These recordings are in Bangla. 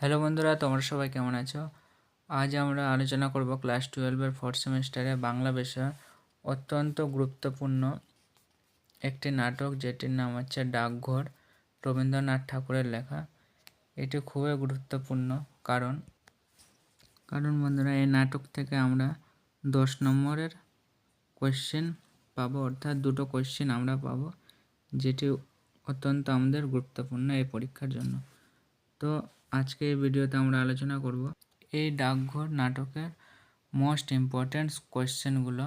হ্যালো বন্ধুরা, তোমরা সবাই কেমন আছো? আজ আমরা আলোচনা করব ক্লাস টুয়েলভের ফোর্থ সেমিস্টারে বাংলা বিষয় অত্যন্ত গুরুত্বপূর্ণ একটি নাটক, যেটির নাম হচ্ছে ডাকঘর, রবীন্দ্রনাথ ঠাকুরের লেখা। এটি খুবই গুরুত্বপূর্ণ কারণ কারণ বন্ধুরা, এই নাটক থেকে আমরা দশ নম্বরের কোয়েশ্চেন পাবো, অর্থাৎ দুটো কোয়েশ্চেন আমরা পাবো, যেটি অত্যন্ত আমাদের গুরুত্বপূর্ণ এই পরীক্ষার জন্য। তো আজকে এই ভিডিওতে আমরা আলোচনা করব এই ডাকঘর নাটকের মোস্ট ইম্পর্ট্যান্ট কোয়েশ্চেনগুলো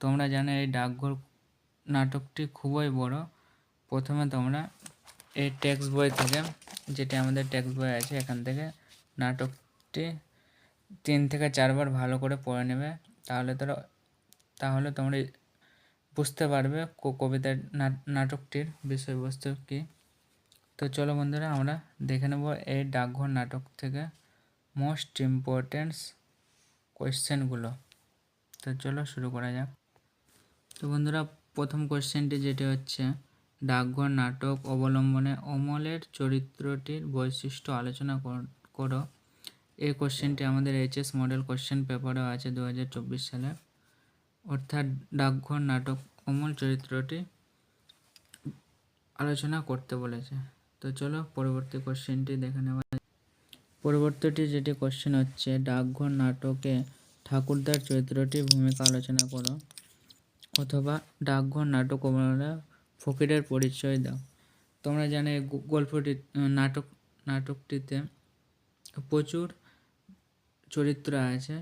তোমরা জানো এই ডাকঘর নাটকটি খুবই বড়। প্রথমে তোমরা এই টেক্সট বই থেকে, যেটি আমাদের টেক্সট বই আছে, এখান থেকে নাটকটি তিন থেকে চারবার ভালো করে পড়ে নেবে। তাহলে তোরা, তাহলে তোমরা বুঝতে পারবে কবিতার নাটকটির বিষয়বস্তু কী। তো চলো বন্ধুরা, আমরা দেখে নেব এই ডাকঘর নাটক থেকে মোস্ট ইম্পর্টেন্স কোয়েশ্চেনগুলো তো চলো শুরু করা যাক। তো বন্ধুরা, প্রথম কোয়েশ্চেনটি যেটি হচ্ছে, ডাকঘর নাটক অবলম্বনে অমলের চরিত্রটির বৈশিষ্ট্য আলোচনা করো এই কোশ্চেনটি আমাদের এইচএস মডেল কোশ্চেন পেপারেও আছে দু হাজার চব্বিশ সালে। অর্থাৎ ডাকঘর নাটক অমল চরিত্রটি আলোচনা করতে বলেছে। তো চলো পরবর্তী কোশ্চেনটি দেখে নেওয়া পরবর্তীটি যেটি কোশ্চেন হচ্ছে, ডাকঘর নাটকে ঠাকুরদার চরিত্রটির ভূমিকা আলোচনা করো অথবা ডাকঘর নাটক অভিনয় ফকিরের পরিচয় দাও। তোমরা জানো গল্পটি, নাটক, নাটকটিতে প্রচুর চরিত্র আছে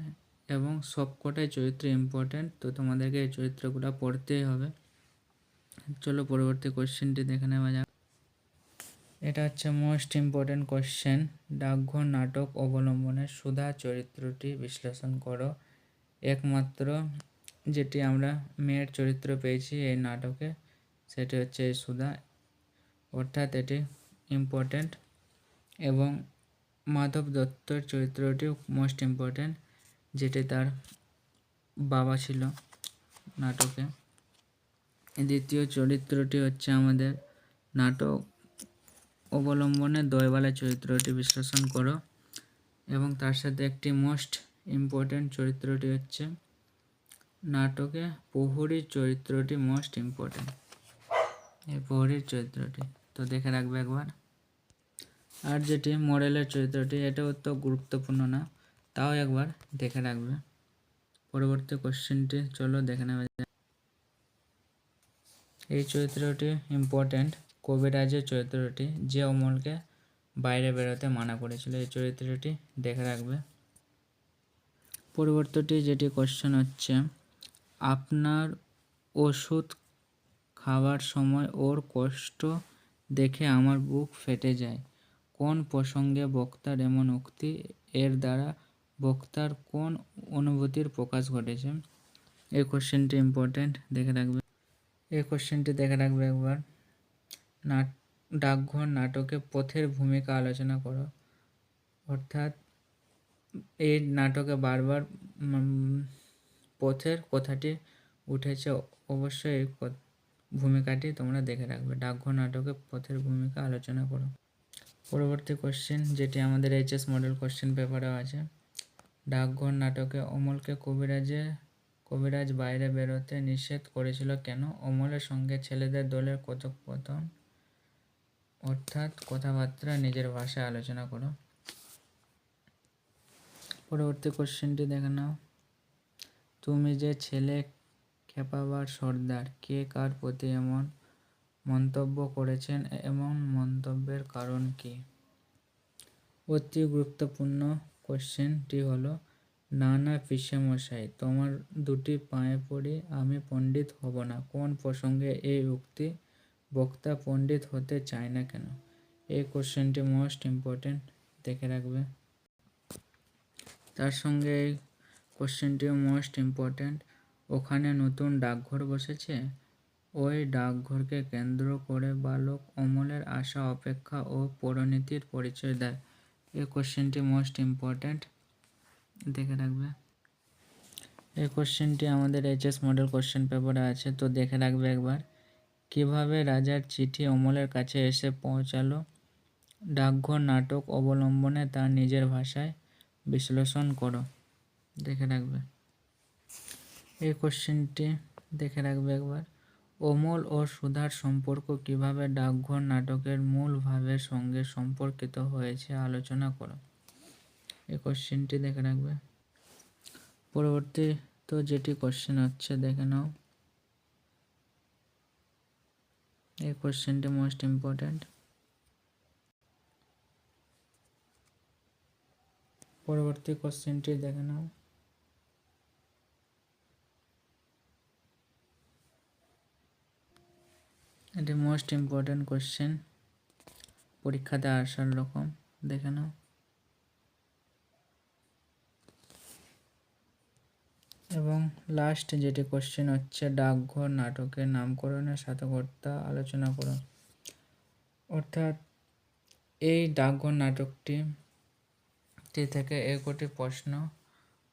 এবং সবকটাই চরিত্র ইম্পর্ট্যান্ট তো তোমাদেরকে এই চরিত্রগুলো পড়তেই হবে। চলো পরবর্তী কোশ্চেনটি দেখে নেওয়া যাক। এটা হচ্ছে মোস্ট ইম্পর্টেন্ট কোশ্চেন ডাকঘর নাটক অবলম্বনে সুধা চরিত্রটি বিশ্লেষণ করো। একমাত্র যেটি আমরা মেয়ের চরিত্র পেয়েছি এই নাটকে, সেটি হচ্ছে এই সুধা। অর্থাৎ এটি ইম্পর্টেন্ট এবং মাধব দত্তর চরিত্রটি মোস্ট ইম্পর্ট্যান্ট যেটি তার বাবা ছিল নাটকে। দ্বিতীয় চরিত্রটি হচ্ছে আমাদের নাটক অবলম্বনে দয়বালা চরিত্রটি বিশ্লেষণ করো এবং তার সাথে একটি মোস্ট ইম্পর্ট্যান্ট চরিত্রটি হচ্ছে নাটকে প্রহরীর চরিত্রটি মোস্ট ইম্পর্ট্যান্ট এই প্রহরীর চরিত্রটি। তো দেখে রাখবে একবার। আর যেটি মডেলের চরিত্রটি এটাও তো গুরুত্বপূর্ণ না, তাও একবার দেখে রাখবে। পরবর্তী কোশ্চেনটি, চলো দেখে নেওয়া যায় এই চরিত্রটি ইম্পর্ট্যান্ট কবিরাজের চরিত্রটি, যে অমলকে বাইরে বেরোতে মানা করেছিল। এই চরিত্রটি দেখে রাখবে। পরিবর্তনটি যেটি কোশ্চেন হচ্ছে, আপনার ওষুধ খাওয়ার সময় ওর কষ্ট দেখে আমার বুক ফেটে যায়। কোন প্রসঙ্গে বক্তার এমন উক্তি? এর দ্বারা বক্তার কোন অনুভূতির প্রকাশ ঘটেছে? এই কোশ্চেনটি ইম্পর্ট্যান্ট দেখে রাখবে। এই কোশ্চেনটি দেখে রাখবে একবার। নাট, ডাকঘর নাটকে পথের ভূমিকা আলোচনা করো। অর্থাৎ, এই নাটকে বারবার পথের কথাটি উঠেছে। অবশ্যই এই ভূমিকাটি তোমরা দেখে রাখবে। ডাকঘর নাটকে পথের ভূমিকা আলোচনা করো। পরবর্তী কোশ্চেন যেটি আমাদের এইচএস মডেল কোশ্চেন পেপারেও আছে। ডাকঘর নাটকে অমলকে কবিরাজে, কবিরাজ বাইরে বেরোতে নিষেধ করেছিল কেন? অমলের সঙ্গে ছেলেদের দলের কথোপকথন অর্থাৎ কথাবার্তা, নিজের ভাষায় আলোচনা করো। পরবর্তী কোশ্চেনটি দেখে নাও। তুমি যে ছেলে খেপাবার সর্দার, কে কার প্রতি এমন মন্তব্য করেছেন? এমন মন্তব্যের কারণ কি? অতি গুরুত্বপূর্ণ কোশ্চেনটি হলো না না মশাই তোমার দুটি পায়ে পড়ি আমি পণ্ডিত হব না। কোন প্রসঙ্গে এই উক্তি বক্তা পণ্ডিত হতে চায় না কেন? এই কোশ্চেনটি মোস্ট ইম্পর্টেন্ট দেখে রাখবে। তার সঙ্গে এই কোশ্চেনটিও মোস্ট ইম্পর্টেন্ট ওখানে নতুন ডাকঘর বসেছে। ওই ডাকঘরকে কেন্দ্র করে বালক অমলের আশা, অপেক্ষা ও পরিণতির পরিচয় দেয়। এই কোশ্চেনটি মোস্ট ইম্পর্ট্যান্ট দেখে রাখবে। এই কোশ্চেনটি আমাদের এইচএস মডেল কোশ্চেন পেপারে আছে, তো দেখে রাখবে একবার। কীভাবে রাজার চিঠি অমলের কাছে এসে পৌঁছালো? ডাকঘর নাটক অবলম্বনে তার নিজের ভাষায় বিশ্লেষণ করো। দেখে রাখবে। এই কোশ্চেনটি দেখে রাখবে একবার। অমল ও সুধার সম্পর্ক কীভাবে ডাকঘর নাটকের মূল ভাবের সঙ্গে সম্পর্কিত হয়েছে আলোচনা করো। এই কোশ্চেনটি দেখে রাখবে। পরবর্তী তো যেটি কোশ্চেন হচ্ছে, দেখে নাও। এই কোশ্চেনটি মোস্ট ইম্পর্ট্যান্ট পরবর্তী কোশ্চেনটি দেখে নাও। এটি মোস্ট ইম্পর্ট্যান্ট কোশ্চেন পরীক্ষাতে আসার রকম, দেখে নাও। এবং লাস্ট যেটি কোশ্চেন হচ্ছে ডাকঘর নাটকের নামকরণের সাথকর্তা আলোচনা করো অর্থাৎ এই ডাকঘর নাটকটি থেকে একটি প্রশ্ন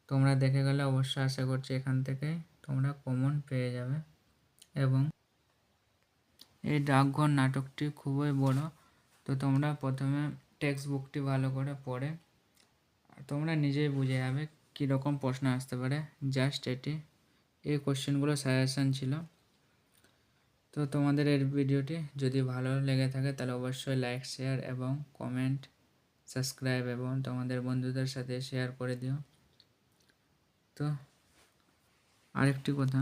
তোমরা দেখে গেলে অবশ্যই আশা করছি এখান থেকে তোমরা কমন পেয়ে যাবে এবং এই ডাকঘর নাটকটি খুবই বড়। তো তোমরা প্রথমে টেক্সট বুকটি ভালো করে পড়ে তোমরা নিজেই বুঝে যাবে কীরকম প্রশ্ন আসতে পারে? জাস্ট এটি। এই কোশ্চেনগুলো সাজেশান ছিল। তো তোমাদের এই ভিডিওটি যদি ভালো লেগে থাকে, তাহলে অবশ্যই লাইক শেয়ার এবং কমেন্ট সাবস্ক্রাইব এবং তোমাদের বন্ধুদের সাথে শেয়ার করে দিও। তো আরেকটি কথা।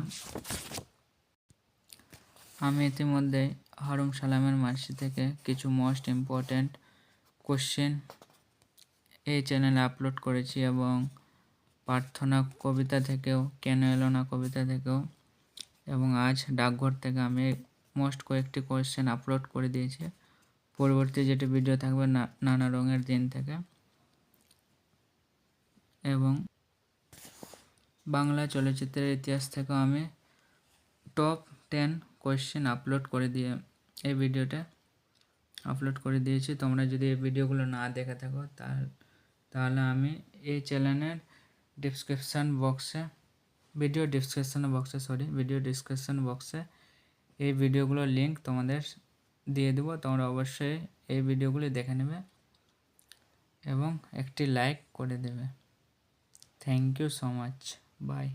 আমি ইতিমধ্যে হারুম সালামের মার্সি থেকে কিছু মোস্ট ইম্পর্ট্যান্ট কোশ্চেন এই চ্যানেলে আপলোড করেছি এবং প্রার্থনা কবিতা থেকেও, কেন এলো না কবিতা থেকেও, এবং আজ ডাকঘর থেকে আমি মোস্ট কয়েকটি কোয়েশ্চেন আপলোড করে দিয়েছি। পরবর্তী যেটি ভিডিও থাকবে নানা রঙের দিন থেকে। এবং বাংলা চলচ্চিত্রের ইতিহাস থেকেও আমি টপ টেন কোয়েশ্চেন আপলোড করে দিয়ে, এই ভিডিওতে আপলোড করে দিয়েছি। তোমরা যদি এই ভিডিওগুলো না দেখে থাকো তাহলে আমি এই চ্যানেলের ডিসক্রিপশান বক্সে ভিডিও ডিসক্রিপশান বক্সে সরি ভিডিও ডিসক্রিপশান বক্সে এই ভিডিওগুলোর লিঙ্ক তোমাদের দিয়ে দেবো। তোমরা অবশ্যই এই ভিডিওগুলি দেখে নেবে এবং একটি লাইক করে দেবে। Thank you so much bye